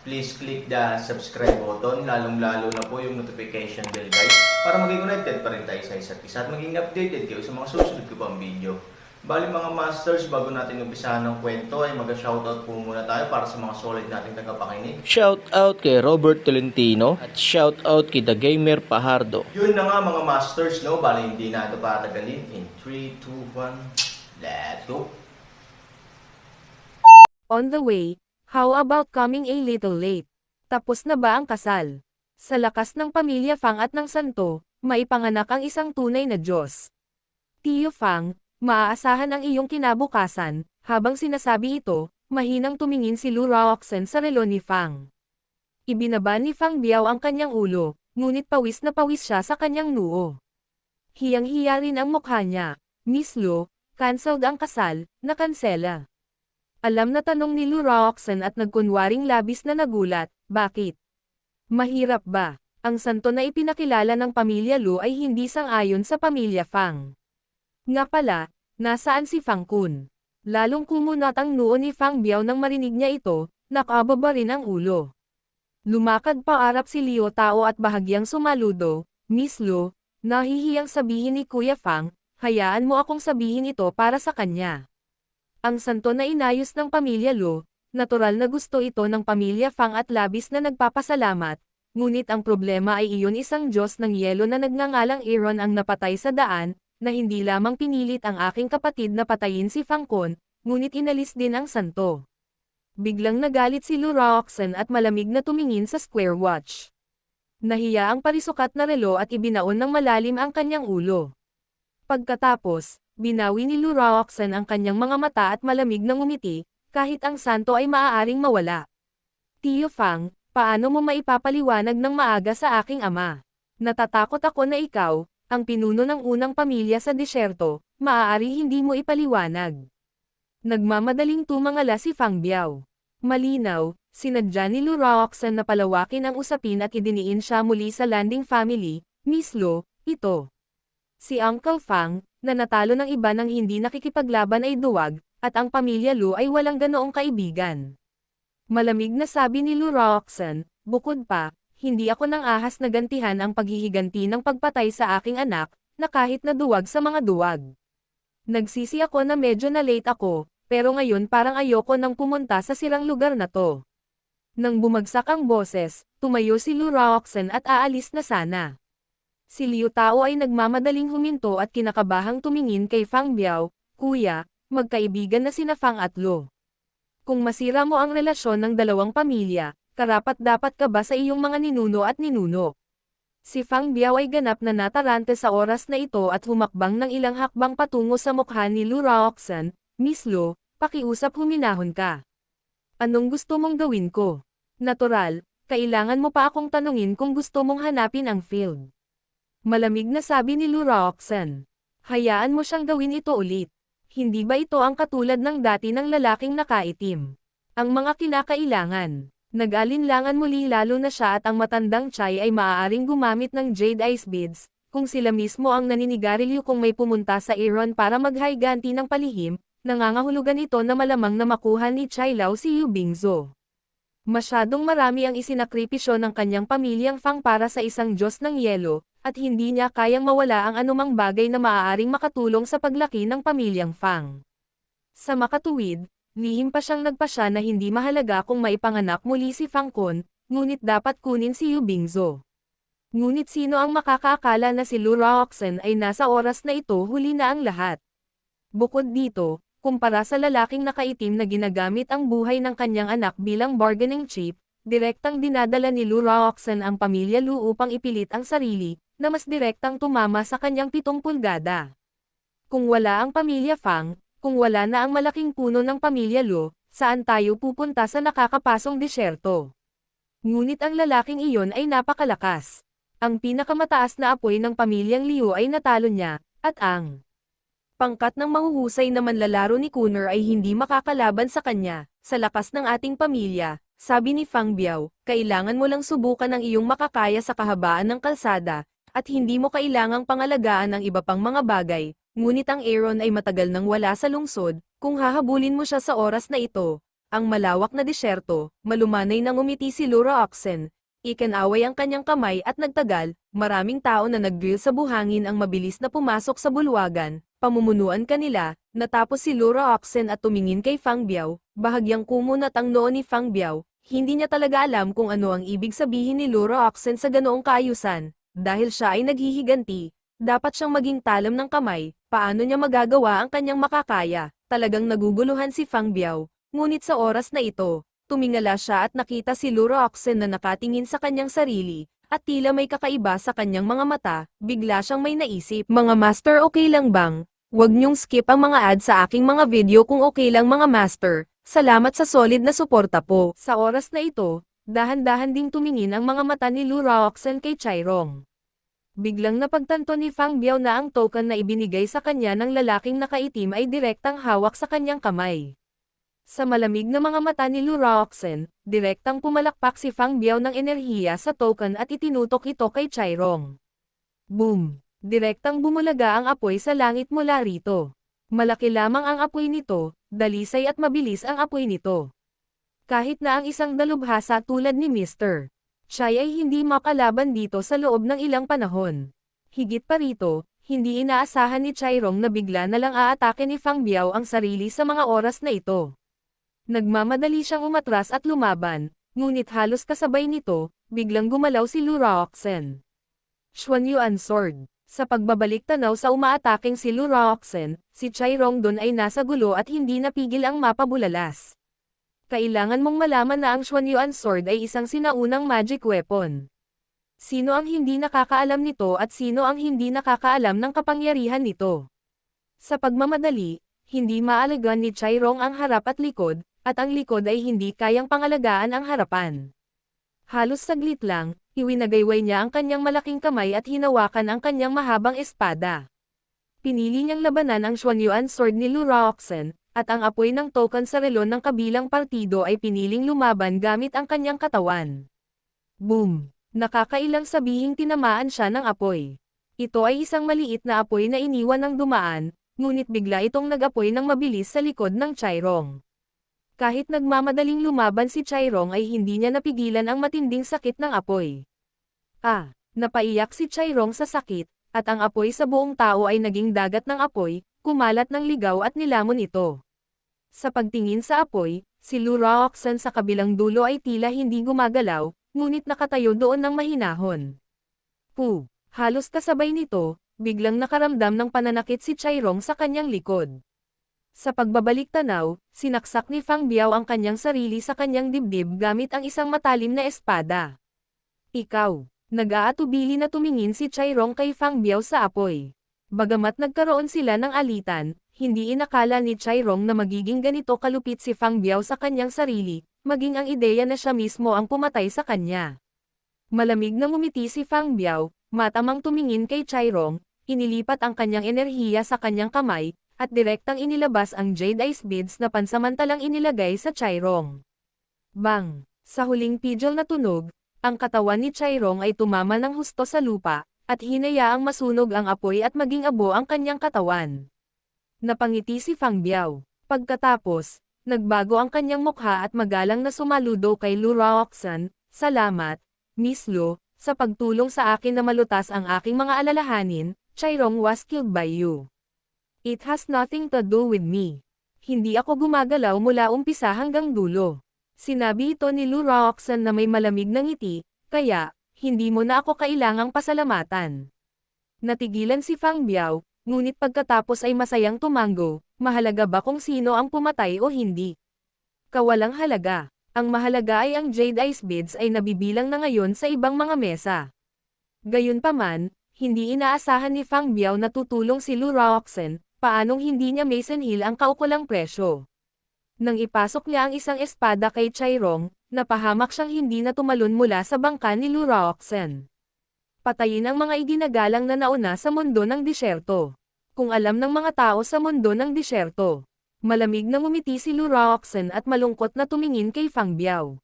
please click the subscribe button, lalong-lalo na po yung notification bell guys, para maging connected pa rin tayo sa isa't isa at maging updated kayo sa mga susunod ko pang video. Bali mga masters, bago natin umpisahan ng kwento ay mag-shoutout po muna tayo para sa mga solid nating tagapakinig. Shout out kay Robert Tolentino at shout out kay The Gamer Pahardo. Yun na nga mga masters, no? Bali hindi na ito patagalin. In 3, 2, 1, let's go! On the way, how about coming a little late? Tapos na ba ang kasal? Sa lakas ng pamilya Fang at ng santo, maipanganak ang isang tunay na Diyos. Tiyo Fang, maaasahan ang iyong kinabukasan, habang sinasabi ito, mahinang tumingin si Lu Raoxen sa relo ni Fang. Ibinaba ni Fang Biao ang kanyang ulo, ngunit pawis na pawis siya sa kanyang noo. Hiyang-hiya rin ang mukha niya. Miss Lu, cancelled ang kasal, nakansela. Alam na tanong ni Lu Raoxen at nagkunwaring labis na nagulat, bakit? Mahirap ba? Ang santo na ipinakilala ng pamilya Lu ay hindi sang-ayon sa pamilya Fang. Nga pala, nasaan si Fang Kun? Lalong kumunat ang noo ni Fang Biao nang marinig niya ito, nakababa rin ang ulo. Lumakad pa arap si Liu Tao at bahagyang sumaludo, Miss Lu, nahihiyang sabihin ni Kuya Fang, hayaan mo akong sabihin ito para sa kanya. Ang santo na inayos ng pamilya Lu, natural na gusto ito ng pamilya Fang at labis na nagpapasalamat, ngunit ang problema ay iyon isang Diyos ng yelo na nagngangalang Aaron ang napatay sa daan, na hindi lamang pinilit ang aking kapatid na patayin si Fang Kun, ngunit inalis din ang santo. Biglang nagalit si Lu Raoxen at malamig na tumingin sa square watch. Nahiya ang parisukat na relo at ibinaon ng malalim ang kanyang ulo. Pagkatapos, binawi ni Lu Raoxen ang kanyang mga mata at malamig na ngumiti, kahit ang santo ay maaaring mawala. Tiyo Fang, paano mo maipapaliwanag ng maaga sa aking ama? Natatakot ako na ikaw, ang pinuno ng unang pamilya sa disyerto, maaari hindi mo ipaliwanag. Nagmamadaling tumangala si Fang Biao. Malinaw, sinadya ni Lu Raoxen na palawakin ang usapin at idiniin siya muli sa landing family, Miss Lo, ito. Si Uncle Fang, na natalo ng iba ng hindi nakikipaglaban ay duwag, at ang pamilya Lu ay walang ganoong kaibigan. Malamig na sabi ni Lu Raoxen, bukod pa, hindi ako nang ahas na gantihan ang paghihiganti ng pagpatay sa aking anak, na kahit na duwag sa mga duwag. Nagsisi ako na medyo na late ako, pero ngayon parang ayoko nang pumunta sa sirang lugar na to. Nang bumagsak ang boses, tumayo si Lu Raoxen at aalis na sana. Si Liu Tao ay nagmamadaling huminto at kinakabahang tumingin kay Fang Biao, Kuya, magkaibigan na sina Fang at Lo. Kung masira mo ang relasyon ng dalawang pamilya, karapat dapat ka ba sa iyong mga ninuno at ninuno? Si Fang Biao ay ganap na natarante sa oras na ito at humakbang ng ilang hakbang patungo sa mukha ni Lu Raoxen, Miss Lo, pakiusap huminahon ka. Anong gusto mong gawin ko? Natural, kailangan mo pa akong tanungin kung gusto mong hanapin ang field. Malamig na sabi ni Lu Raoxen. Hayaan mo siyang gawin ito ulit. Hindi ba ito ang katulad ng dati ng lalaking nakaitim? Ang mga kinakailangan. Nag-alinlangan muli lalo na siya at ang matandang Chai ay maaaring gumamit ng Jade Ice Beads, kung sila mismo ang naninigarilyo kung may pumunta sa Aaron para maghayganti ng palihim, nangangahulugan ito na malamang na makuha ni Chai Lao si Yu Bingzo. Masyadong marami ang isinakripisyo ng kanyang pamilyang Fang para sa isang Diyos ng yelo, at hindi niya kayang mawala ang anumang bagay na maaaring makatulong sa paglaki ng pamilyang Fang. Sa makatuwid, lihim pa siyang nagpasya na hindi mahalaga kung maipanganak muli si Fang Kun, ngunit dapat kunin si Yu Bingzo. Ngunit sino ang makakaakala na si Lu Raoxen ay nasa oras na ito huli na ang lahat. Bukod dito, kumpara sa lalaking nakaitim na ginagamit ang buhay ng kanyang anak bilang bargaining chip, direktang dinadala ni Lu Raoxen ang pamilya Lu upang ipilit ang sarili, na mas direktang tumama sa kanyang pitong pulgada. Kung wala ang pamilya Fang, kung wala na ang malaking puno ng pamilya Lu, saan tayo pupunta sa nakakapasong disyerto? Ngunit ang lalaking iyon ay napakalakas. Ang pinakamataas na apoy ng pamilyang Liu ay natalo niya, at ang pangkat ng mahuhusay na manlalaro ni Kuner ay hindi makakalaban sa kanya, sa lakas ng ating pamilya, sabi ni Fang Biao, kailangan mo lang subukan ang iyong makakaya sa kahabaan ng kalsada, at hindi mo kailangang pangalagaan ang iba pang mga bagay, ngunit ang Aaron ay matagal nang wala sa lungsod, kung hahabulin mo siya sa oras na ito, ang malawak na disyerto, malumanay nang umiti si Laura Oxen, ikanaway ang kanyang kamay at nagtagal, maraming tao na nag-drill sa buhangin ang mabilis na pumasok sa bulwagan, pamumunuan kanila, natapos si Laura Oxen at tumingin kay Fang Biao, bahagyang kumunat ang noo ni Fang Biao, hindi niya talaga alam kung ano ang ibig sabihin ni Laura Oxen sa ganoong kaayusan, dahil siya ay naghihiganti, dapat siyang maging talam ng kamay, paano niya magagawa ang kanyang makakaya, talagang naguguluhan si Fang Biao, ngunit sa oras na ito, tumingala siya at nakita si Laura Oxen na nakatingin sa kanyang sarili, at tila may kakaiba sa kanyang mga mata, bigla siyang may naisip, mga master okay lang bang? Huwag niyong skip ang mga ad sa aking mga video kung okay lang mga master, salamat sa solid na suporta po. Sa oras na ito, dahan-dahan ding tumingin ang mga mata ni Laura Oxen kay Chairong. Biglang napagtanto ni Fang Biao na ang token na ibinigay sa kanya ng lalaking nakaitim ay direktang hawak sa kanyang kamay. Sa malamig na mga mata ni Laura Oxen, direktang pumalakpak si Fang Biao ng enerhiya sa token at itinutok ito kay Chairong. Boom! Direktang bumulaga ang apoy sa langit mula rito. Malaki lamang ang apoy nito, dalisay at mabilis ang apoy nito. Kahit na ang isang dalubhasa tulad ni Mr. Chai ay hindi makalaban dito sa loob ng ilang panahon. Higit pa rito, hindi inaasahan ni Chairong na bigla na lang aatake ni Fang Biao ang sarili sa mga oras na ito. Nagmamadali siyang umatras at lumaban, ngunit halos kasabay nito, biglang gumalaw si Lura Oxen. Xuan Yuan Sword. Sa pagbabalik tanaw sa umaataking si Lura Oxen, si Chai Rongdon ay nasa gulo at hindi napigil ang mapabulalas. Kailangan mong malaman na ang Xuan Yuan Sword ay isang sinaunang magic weapon. Sino ang hindi nakakaalam nito at sino ang hindi nakakaalam ng kapangyarihan nito? Sa pagmamadali, hindi maalagan ni Chai Rong ang harap at likod, at ang likod ay hindi kayang pangalagaan ang harapan. Halos saglit lang, iwinagayway niya ang kanyang malaking kamay at hinawakan ang kanyang mahabang espada. Pinili niyang labanan ang Xuanyuan sword ni Lura Oxen, at ang apoy ng token sa relon ng kabilang partido ay piniling lumaban gamit ang kanyang katawan. Boom! Nakakailang sabihing tinamaan siya ng apoy. Ito ay isang maliit na apoy na iniwan ng dumaan, ngunit bigla itong nag-apoy ng mabilis sa likod ng Chairong. Kahit nagmamadaling lumaban si Chairong ay hindi niya napigilan ang matinding sakit ng apoy. Ah, napaiyak si Chairong sa sakit, at ang apoy sa buong tao ay naging dagat ng apoy, kumalat ng ligaw at nilamon ito. Sa pagtingin sa apoy, si Lura Oxen sa kabilang dulo ay tila hindi gumagalaw, ngunit nakatayo doon ng mahinahon. Pu, halos kasabay nito, biglang nakaramdam ng pananakit si Chairong sa kanyang likod. Sa pagbabalik tanaw, sinaksak ni Fang Biao ang kanyang sarili sa kanyang dibdib gamit ang isang matalim na espada. Ikaw, nag-aatubili na tumingin si Chairong kay Fang Biao sa apoy. Bagamat nagkaroon sila ng alitan, hindi inakala ni Chairong na magiging ganito kalupit si Fang Biao sa kanyang sarili, maging ang ideya na siya mismo ang pumatay sa kanya. Malamig na ngumiti si Fang Biao, matamang tumingin kay Chairong, inilipat ang kanyang enerhiya sa kanyang kamay, at direktang inilabas ang Jade Ice Beads na pansamantalang inilagay sa Chairong. Bang! Sa huling pidgel na tunog, ang katawan ni Chairong ay tumama ng husto sa lupa, at hinayaang masunog ang apoy at maging abo ang kanyang katawan. Napangiti si Fang Biao. Pagkatapos, nagbago ang kanyang mukha at magalang na sumaludo kay Lura Oxan, Salamat, Miss Lu, sa pagtulong sa akin na malutas ang aking mga alalahanin, Chairong was killed by you. It has nothing to do with me. Hindi ako gumagalaw mula umpisa hanggang dulo. Sinabi ito ni Lura Oxan na may malamig na ngiti, kaya, hindi mo na ako kailangang pasalamatan. Natigilan si Fang Biao, ngunit pagkatapos ay masayang tumango, mahalaga ba kung sino ang pumatay o hindi? Kawalang halaga. Ang mahalaga ay ang Jade Ice Beads ay nabibilang na ngayon sa ibang mga mesa. Gayunpaman, hindi inaasahan ni Fang Biao na tutulong si Lura Oxen, paanong hindi niya Mason Hill ang kaukulang presyo. Nang ipasok niya ang isang espada kay Chairong, napahamak siyang hindi na tumalon mula sa bangka ni Luroxen. Patayin ang mga iginagalang na nauna sa mundo ng disyerto. Kung alam ng mga tao sa mundo ng disyerto, malamig na ngumiti si Luroxen at malungkot na tumingin kay Fang Biao.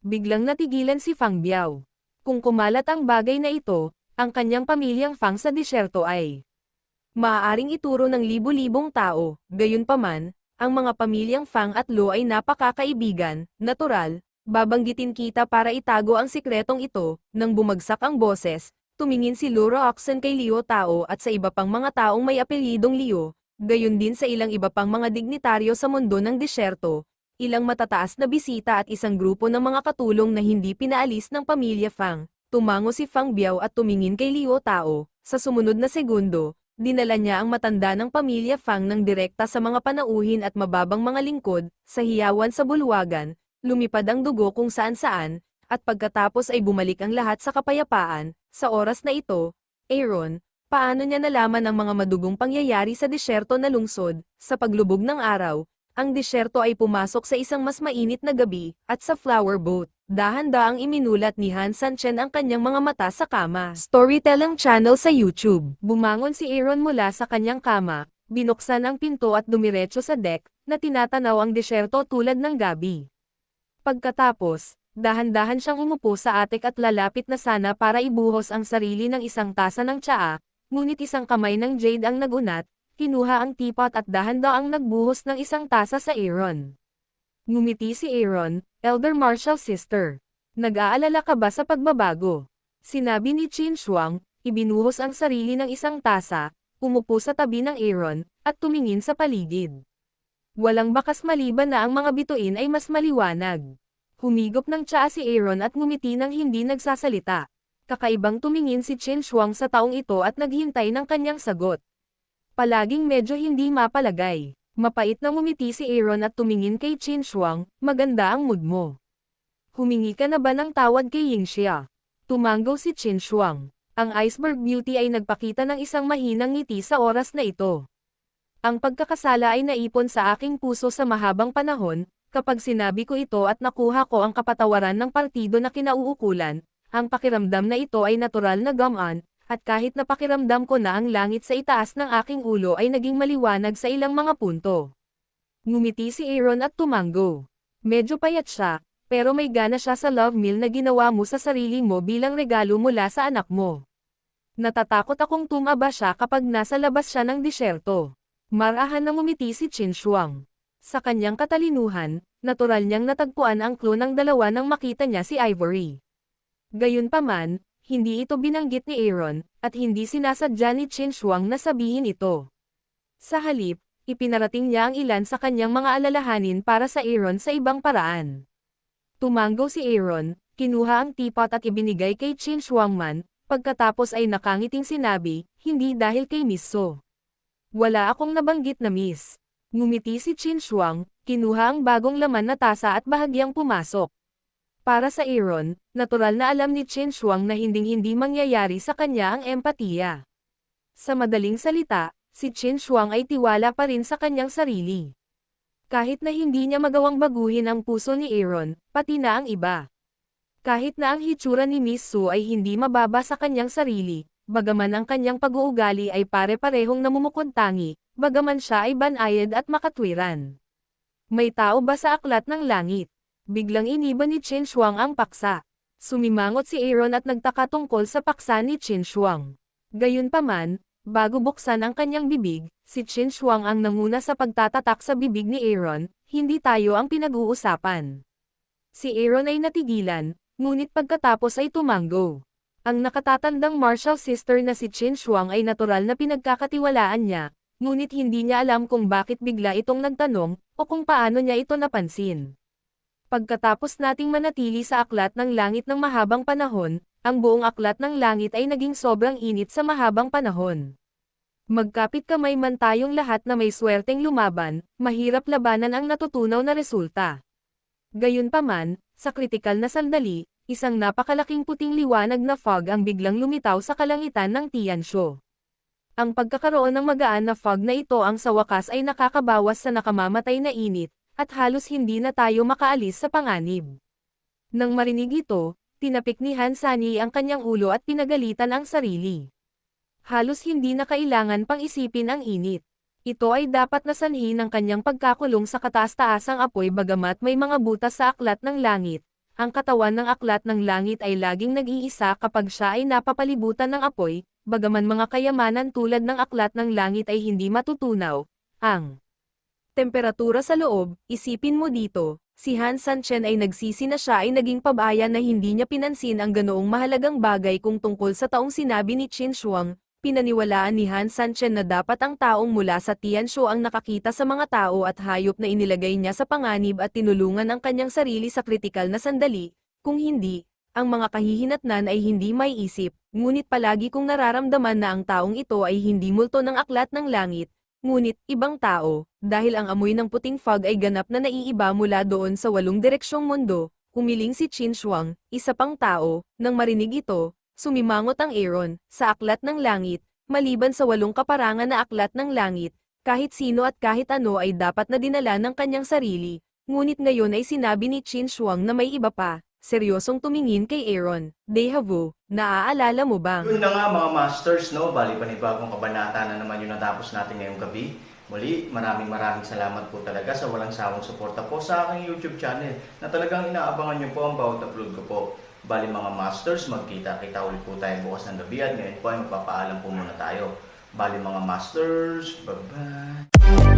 Biglang natigilan si Fang Biao. Kung kumalat ang bagay na ito, ang kanyang pamilyang Fang sa disyerto ay maaaring ituro ng libu-libong tao, gayunpaman, ang mga pamilyang Fang at Lo ay napakakaibigan, natural, babanggitin kita para itago ang sikretong ito, nang bumagsak ang boses, tumingin si Luro Oxen kay Leo Tao at sa iba pang mga taong may apelyidong Leo, gayon din sa ilang iba pang mga dignitaryo sa mundo ng disyerto, ilang matataas na bisita at isang grupo ng mga katulong na hindi pinaalis ng pamilya Fang. Tumango si Fang Biao at tumingin kay Leo Tao, sa sumunod na segundo, dinala niya ang matanda ng pamilya Fang ng direkta sa mga panauhin at mababang mga lingkod, sa hiyawan sa bulwagan, lumipad ang dugo kung saan-saan, at pagkatapos ay bumalik ang lahat sa kapayapaan, sa oras na ito, Aaron, paano niya nalaman ang mga madugong pangyayari sa disyerto na lungsod, sa paglubog ng araw, ang disyerto ay pumasok sa isang mas mainit na gabi, at sa flower boat, dahan-daang iminulat ni Han Sanchen ang kanyang mga mata sa kama. Storytelling channel sa YouTube. Bumangon si Aaron mula sa kanyang kama, binuksan ang pinto at dumiretso sa deck, na tinatanaw ang disyerto tulad ng gabi. Pagkatapos, dahan-dahan siyang umupo sa atik at lalapit na sana para ibuhos ang sarili ng isang tasa ng tsaa, ngunit isang kamay ng Jade ang nagunat, kinuha ang teapot at dahan-daang nagbuhos ng isang tasa sa Aaron. Ngumiti si Aaron, Elder Marshall sister. Nag-aalala ka ba sa pagbabago? Sinabi ni Chin Shuang, ibinuhos ang sarili ng isang tasa, umupo sa tabi ng Aaron, at tumingin sa paligid. Walang bakas maliban na ang mga bituin ay mas maliwanag. Humigop ng tsaa si Aaron at ngumiti ng hindi nagsasalita. Kakaibang tumingin si Chin Shuang sa taong ito at naghintay ng kanyang sagot. Palaging medyo hindi mapalagay. Mapait na ngumiti si Aaron at tumingin kay Chin Shuang, maganda ang mood mo. Humingi ka na ba ng tawad kay Yingxia? Tumango si Chin Shuang. Ang Iceberg Beauty ay nagpakita ng isang mahinang ngiti sa oras na ito. Ang pagkakasala ay naipon sa aking puso sa mahabang panahon, kapag sinabi ko ito at nakuha ko ang kapatawaran ng partido na kinauukulan, ang pakiramdam na ito ay natural na gamaan, at kahit napakiramdam ko na ang langit sa itaas ng aking ulo ay naging maliwanag sa ilang mga punto. Ngumiti si Aaron at tumango. Medyo payat siya, pero may gana siya sa love meal na ginawa mo sa sarili mo bilang regalo mula sa anak mo. Natatakot akong tumaba siya kapag nasa labas siya ng disyerto. Marahan na ngumiti si Chin Shuang. Sa kanyang katalinuhan, natural niyang natagpuan ang clue ng dalawa nang makita niya si Ivory. Gayunpaman, hindi ito binanggit ni Aaron, at hindi sinasadya ni Chin Shuang na sabihin ito. Sa halip, ipinarating niya ang ilan sa kanyang mga alalahanin para sa Aaron sa ibang paraan. Tumango si Aaron, kinuha ang teapot at ibinigay kay Chin Shuang man, pagkatapos ay nakangiting sinabi, hindi dahil kay Miss So. Wala akong nabanggit na miss. Ngumiti si Chin Shuang, kinuha ang bagong laman na tasa at bahagyang pumasok. Para sa Aaron, natural na alam ni Chin Shuang na hinding-hindi mangyayari sa kanya ang empatiya. Sa madaling salita, si Chin Shuang ay tiwala pa rin sa kanyang sarili. Kahit na hindi niya magawang baguhin ang puso ni Aaron, pati na ang iba. Kahit na ang hitsura ni Miss Su ay hindi mababa sa kanyang sarili, bagaman ang kanyang pag-uugali ay pare-parehong namumukuntangi, bagaman siya ay banayad at makatwiran. May tao ba sa aklat ng langit? Biglang iniba ni Chin Shuang ang paksa. Sumimangot si Aaron at nagtaka tungkol sa paksa ni Chin Shuang. Gayunpaman, bago buksan ang kanyang bibig, si Chin Shuang ang nanguna sa pagtatatak sa bibig ni Aaron, hindi tayo ang pinag-uusapan. Si Aaron ay natigilan, ngunit pagkatapos ay tumango. Ang nakatatandang martial sister na si Chin Shuang ay natural na pinagkakatiwalaan niya, ngunit hindi niya alam kung bakit bigla itong nagtanong, o kung paano niya ito napansin. Pagkatapos nating manatili sa aklat ng langit ng mahabang panahon, ang buong aklat ng langit ay naging sobrang init sa mahabang panahon. Magkapit kamay man tayong lahat na may swerteng lumaban, mahirap labanan ang natutunaw na resulta. Gayunpaman, sa kritikal na sandali, isang napakalaking puting liwanag na fog ang biglang lumitaw sa kalangitan ng Tianshu. Ang pagkakaroon ng magaan na fog na ito ang sa wakas ay nakakabawas sa nakamamatay na init, at halos hindi na tayo makaalis sa panganib. Nang marinig ito, tinapik ni Hansani ang kanyang ulo at pinagalitan ang sarili. Halos hindi na kailangan pang isipin ang init. Ito ay dapat na sanhi ng kanyang pagkakulong sa kataas-taasang apoy bagamat may mga butas sa aklat ng langit. Ang katawan ng aklat ng langit ay laging nag-iisa kapag siya ay napapalibutan ng apoy, bagaman mga kayamanan tulad ng aklat ng langit ay hindi matutunaw. Ang temperatura sa loob, isipin mo dito, si Han Sanchen ay nagsisi na siya ay naging pabaya na hindi niya pinansin ang ganoong mahalagang bagay kung tungkol sa taong sinabi ni Qin Shuang, pinaniwalaan ni Han Sanchen na dapat ang taong mula sa Tianshu ang nakakita sa mga tao at hayop na inilagay niya sa panganib at tinulungan ang kanyang sarili sa kritikal na sandali, kung hindi, ang mga kahihinatnan ay hindi may isip, ngunit palagi kong nararamdaman na ang taong ito ay hindi multo ng aklat ng langit, ngunit ibang tao, dahil ang amoy ng puting fog ay ganap na naiiba mula doon sa walong direksyong mundo, humiling si Qin Shuang, isa pang tao, nang marinig ito, sumimangot ang Aaron, sa aklat ng langit, maliban sa walong kaparangan na aklat ng langit, kahit sino at kahit ano ay dapat na dinala ng kanyang sarili, ngunit ngayon ay sinabi ni Qin Shuang na may iba pa, seryosong tumingin kay Aaron, Deja vu, naaalala mo ba? Yun na nga mga masters, no? Bali panibagong kabanata na naman yung natapos natin ngayong gabi. Muli, maraming maraming salamat po talaga sa walang sawang suporta po sa aking YouTube channel na talagang inaabangan niyo po ang bawat upload ko po. Bali mga masters, magkita-kita ulit po tayo bukas ng gabi at ngayon po ay magpapaalam po muna tayo. Bali mga masters, bye-bye!